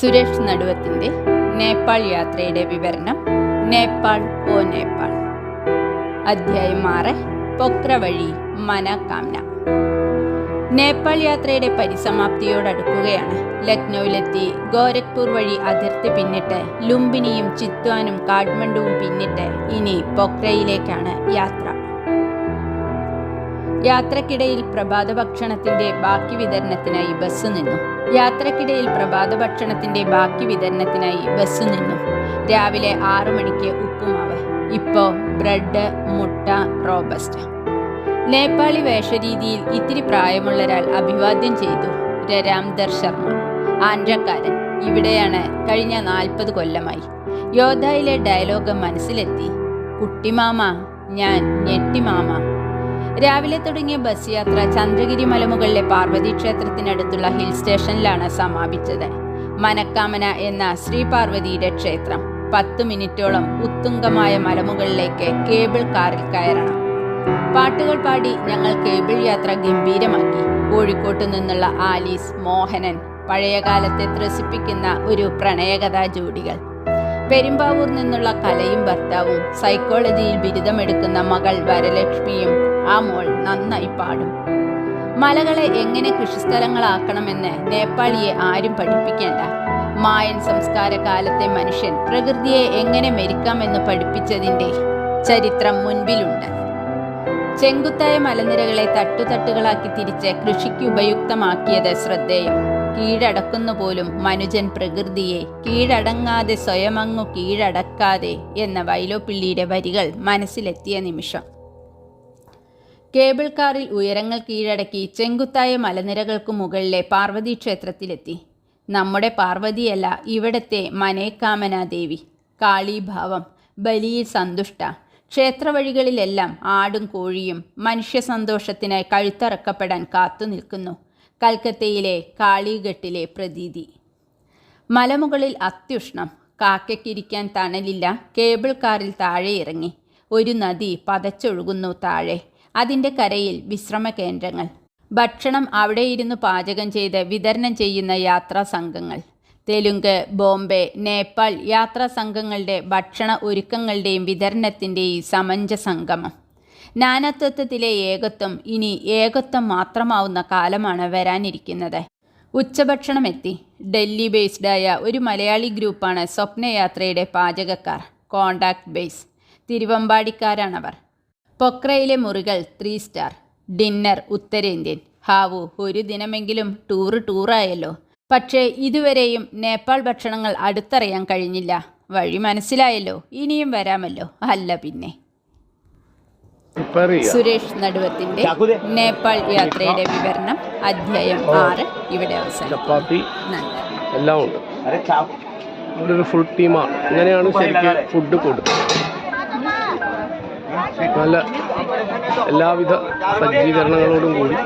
സുരേഷ് നടുവത്തിന്റെ നേപ്പാൾ യാത്രയുടെ വിവരണം നേപ്പാൾ ഓ നേപ്പാൾ. അധ്യായം ആറ് പൊക്ര വഴി മനകാംന നേപ്പാൾ യാത്രയുടെ പരിസമാപ്തിയോടടുക്കുകയാണ് ലക്നൌവിലെത്തി ഗോരഖ്പൂർ വഴി അതിർത്തി പിന്നിട്ട് ലുംബിനിയും ചിത്വാനും കാഠ്മണ്ഡുവും പിന്നിട്ട് ഇനി പൊക്രയിലേക്കാണ് യാത്ര. യാത്രക്കിടയിൽ പ്രഭാത ഭക്ഷണത്തിന്റെ ബാക്കി വിതരണത്തിനായി ബസ് നിന്നു. യാത്രക്കിടയിൽ പ്രഭാത ഭക്ഷണത്തിന്റെ ബാക്കി വിതരണത്തിനായി ബസ് നിന്നു. രാവിലെ ആറു മണിക്ക് ഉപ്പുമാവ് ഇപ്പോ ബ്രെഡ് മുട്ട റോബസ്റ്റ്. നേപ്പാളി വേഷരീതിയിൽ ഇത്തിരി പ്രായമുള്ളൊരാൾ അഭിവാദ്യം ചെയ്തു രരാംദർ ശർമ്മ. ആന്ധ്രക്കാരൻ ഇവിടെയാണ് കഴിഞ്ഞ നാൽപ്പത് കൊല്ലമായി. യോദ്ധയിലെ ഡയലോഗ് മനസ്സിലെത്തി കുട്ടിമാമ ഞാൻ ഞെട്ടിമാമ. രാവിലെ തുടങ്ങിയ ബസ് യാത്ര ചന്ദ്രഗിരി മലമുകളിലെ പാർവതി ക്ഷേത്രത്തിനടുത്തുള്ള ഹിൽ സ്റ്റേഷനിലാണ് സമാപിച്ചത്. മനക്കാമന എന്ന ശ്രീ പാർവതിയുടെ ക്ഷേത്രം പത്ത് മിനിറ്റോളം ഉത്തുംഗമായ മലമുകളിലേക്ക് കേബിൾ കാറിൽ കയറണം. പാട്ടുകൾ പാടി ഞങ്ങൾ കേബിൾ യാത്ര ഗംഭീരമാക്കി. കോഴിക്കോട്ടു നിന്നുള്ള ആലീസ് മോഹനൻ പഴയകാലത്തെ ത്രസിപ്പിക്കുന്ന ഒരു പ്രണയകഥാ ജോഡികൾ. പെരുമ്പാവൂർ നിന്നുള്ള കലയും ഭർത്താവും സൈക്കോളജിയിൽ ബിരുദമെടുക്കുന്ന മകൾ വരലക്ഷ്മിയും ആ മോൾ നന്നായി പാടും. മലകളെ എങ്ങനെ കൃഷിസ്ഥലങ്ങളാക്കണമെന്ന് നേപ്പാളിയെ ആരും പഠിപ്പിക്കേണ്ട. മായൻ സംസ്കാര കാലത്തെ മനുഷ്യൻ പ്രകൃതിയെ എങ്ങനെ മെരിക്കാമെന്ന് പഠിപ്പിച്ചതിന്റെ ചരിത്രം മുൻപിലുണ്ട്. ചെങ്കുത്തായ മലനിരകളെ തട്ടുതട്ടുകളാക്കി തിരിച്ച് കൃഷിക്ക് ഉപയുക്തമാക്കിയത് ശ്രദ്ധേയം. കീഴടക്കുന്നു പോലും മനുജൻ പ്രകൃതിയെ കീഴടങ്ങാതെ സ്വയമങ്ങു കീഴടക്കാതെ എന്ന വൈലോപ്പിള്ളിയുടെ വരികൾ മനസ്സിലെത്തിയ നിമിഷം. കേബിൾ കാറിൽ ഉയരങ്ങൾ കീഴടക്കി ചെങ്കുത്തായ മലനിരകൾക്ക് മുകളിലെ പാർവതി ക്ഷേത്രത്തിലെത്തി. നമ്മുടെ പാർവതിയല്ല ഇവിടത്തെ മനേക്കാമനാദേവി കാളീഭാവം ബലിയിൽ സന്തുഷ്ട. ക്ഷേത്രവഴികളിലെല്ലാം ആടും കോഴിയും മനുഷ്യ സന്തോഷത്തിനായി കഴുത്തറക്കപ്പെടാൻ കാത്തു നിൽക്കുന്നു കൽക്കത്തയിലെ കാളിഘട്ടിലെ പ്രതീതി. മലമുകളിൽ അത്യുഷ്ണം. കാക്കയ്ക്കിരിക്കാൻ തണലില്ല. കേബിൾ കാറിൽ താഴെ ഇറങ്ങി. ഒരു നദി പതച്ചൊഴുകുന്നു താഴെ. അതിന്റെ കരയിൽ വിശ്രമ കേന്ദ്രങ്ങൾ ഭക്ഷണം അവിടെ ഇരുന്ന് പാചകം ചെയ്ത് വിതരണം ചെയ്യുന്ന യാത്രാ സംഘങ്ങൾ തെലുങ്ക് ബോംബെ നേപ്പാൾ യാത്രാ സംഘങ്ങളുടെ ഭക്ഷണ ഒരുക്കങ്ങളുടെയും വിതരണത്തിന്റെയും സമഞ്ജ സംഗമം നാനാത്വത്വത്തിലെ ഏകത്വം ഇനി ഏകത്വം മാത്രമാവുന്ന കാലമാണ് വരാനിരിക്കുന്നത്. ഉച്ചഭക്ഷണം എത്തി ഡൽഹി ബേസ്ഡായ ഒരു മലയാളി ഗ്രൂപ്പാണ് സ്വപ്നയാത്രയുടെ പാചകക്കാർ കോണ്ടാക്ട് ബേസ് തിരുവമ്പാടിക്കാരാണവർ. പൊക്രയിലെ മുറികൾ ത്രീ സ്റ്റാർ ഡിന്നർ ഉത്തരേന്ത്യൻ. ഹാവു ഒരു ദിനമെങ്കിലും ടൂർ ടൂറായല്ലോ പക്ഷേ ഇതുവരെയും നേപ്പാൾ ഭക്ഷണങ്ങൾ അടുത്തറിയാൻ കഴിഞ്ഞില്ല. വഴി മനസ്സിലായല്ലോ. ഇനിയും വരാമല്ലോ. അല്ല പിന്നെ. സുരേഷ് നടുവത്തിന്റെ നേപ്പാൾ യാത്രയുടെ വിവരണം അധ്യായം ആറ് ഇവിടെ അവസാനം എല്ലാം ഉണ്ട്. ഫുൾ ടീമാണ് ഇങ്ങനെയാണ് ശരിക്കും ഫുഡ് കൊടുക്കുക നല്ല എല്ലാവിധ സജ്ജീകരണങ്ങളോടും കൂടി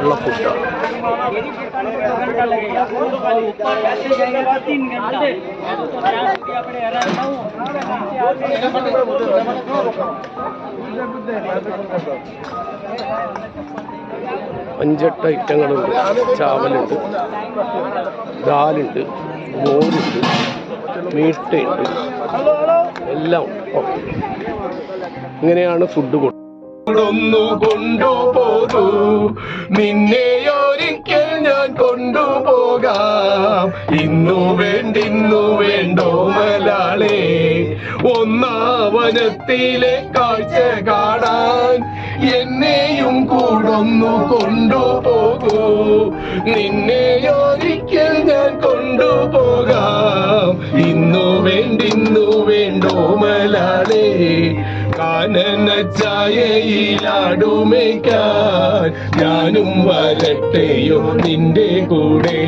ഉള്ള ഫുഡാണ് അഞ്ചെട്ട് ഐറ്റങ്ങളുണ്ട്. ചാവലുണ്ട് ദാലുണ്ട് മോരുണ്ട് മീട്ടയുണ്ട് എല്ലാം ഓക്കെ. ഇങ്ങനെയാണ് ഫുഡ് ഞാൻ കൊണ്ടുപോകാം. ഇന്നു ഒന്നാവനത്തിലെ കാഴ്ച കാണാൻ എന്നെയും കൂടൊന്നു കൊണ്ടുപോകൂ. നിന്നെ ഒരിക്കൽ ഞാൻ കൊണ്ടുപോകാം. ഇന്നു വേണ്ടിന്നു വേണ്ടോ ചായയിലാടുമേക്കാൻ ഞാനും വരട്ടെയോ നിന്റെ കൂടെ?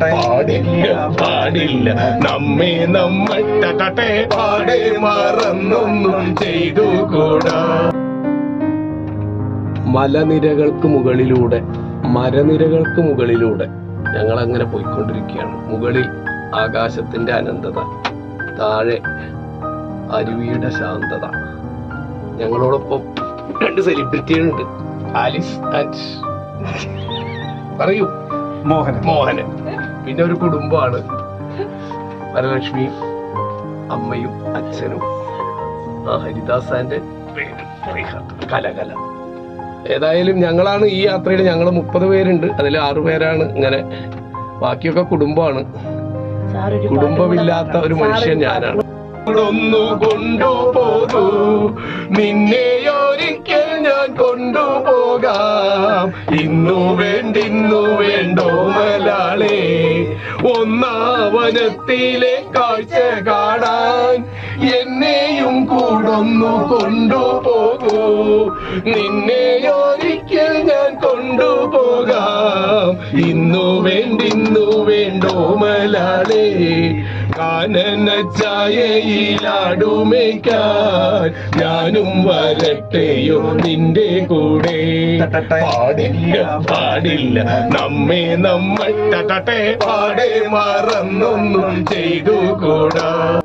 പാടില്ല പാടില്ല. നമ്മെ നമ്മൾ തട്ടെ പാടെ മറന്നൊന്നും ചെയ്തു കൂടാ മലനിരകൾക്ക് മുകളിലൂടെ മരനിരകൾക്ക് മുകളിലൂടെ ഞങ്ങൾ അങ്ങനെ പോയിക്കൊണ്ടിരിക്കുകയാണ്. മുകളിൽ ആകാശത്തിന്റെ അനന്തത താഴെ അരുവിയുടെ ശാന്തത. ഞങ്ങളോടൊപ്പം രണ്ട് സെലിബ്രിറ്റികളുണ്ട് ആലിസ് ആൻഡ് പറയൂ. മോഹൻ മോഹനൻ. പിന്നെ ഒരു കുടുംബമാണ്. വരലക്ഷ്മി അമ്മയും അച്ഛനും. ആ ഹരിദാസാന്റെ കല ഏതായാലും ഞങ്ങളാണ് ഈ യാത്രയിൽ ഞങ്ങൾ മുപ്പത് പേരുണ്ട്. അതിൽ ആറു പേരാണ് ഇങ്ങനെ. ബാക്കിയൊക്കെ കുടുംബമാണ്. കുടുംബമില്ലാത്ത ഒരു മനുഷ്യൻ ഞാനാണ്. ഒന്നു കൊണ്ടുപോകൂ നിന്നെ ഒരിക്കൽ ഞാൻ കൊണ്ടുപോകാം ഇന്നു വേണ്ടിന്നു വേണ്ടോ മലാളേ. ഒന്നാവനത്തിലെ കാഴ്ച കാണാൻ എന്നെയും കൂടൊന്നു കൊണ്ടുപോകൂ. നിന്നെ ഒരിക്കൽ ഞാൻ കൊണ്ടുപോകാം. ഇന്നു വേണ്ടിന്നു വേണ്ടോ മലാളെ? കാനന ചായയിലാടുമേക്കാൻ ഞാനും വരട്ടെയോ നിന്റെ കൂടെ? പാടില്ല പാടില്ല. നമ്മെ നമ്മൾ പാടെ മറന്നൊന്നും ചെയ്തു കൂടാ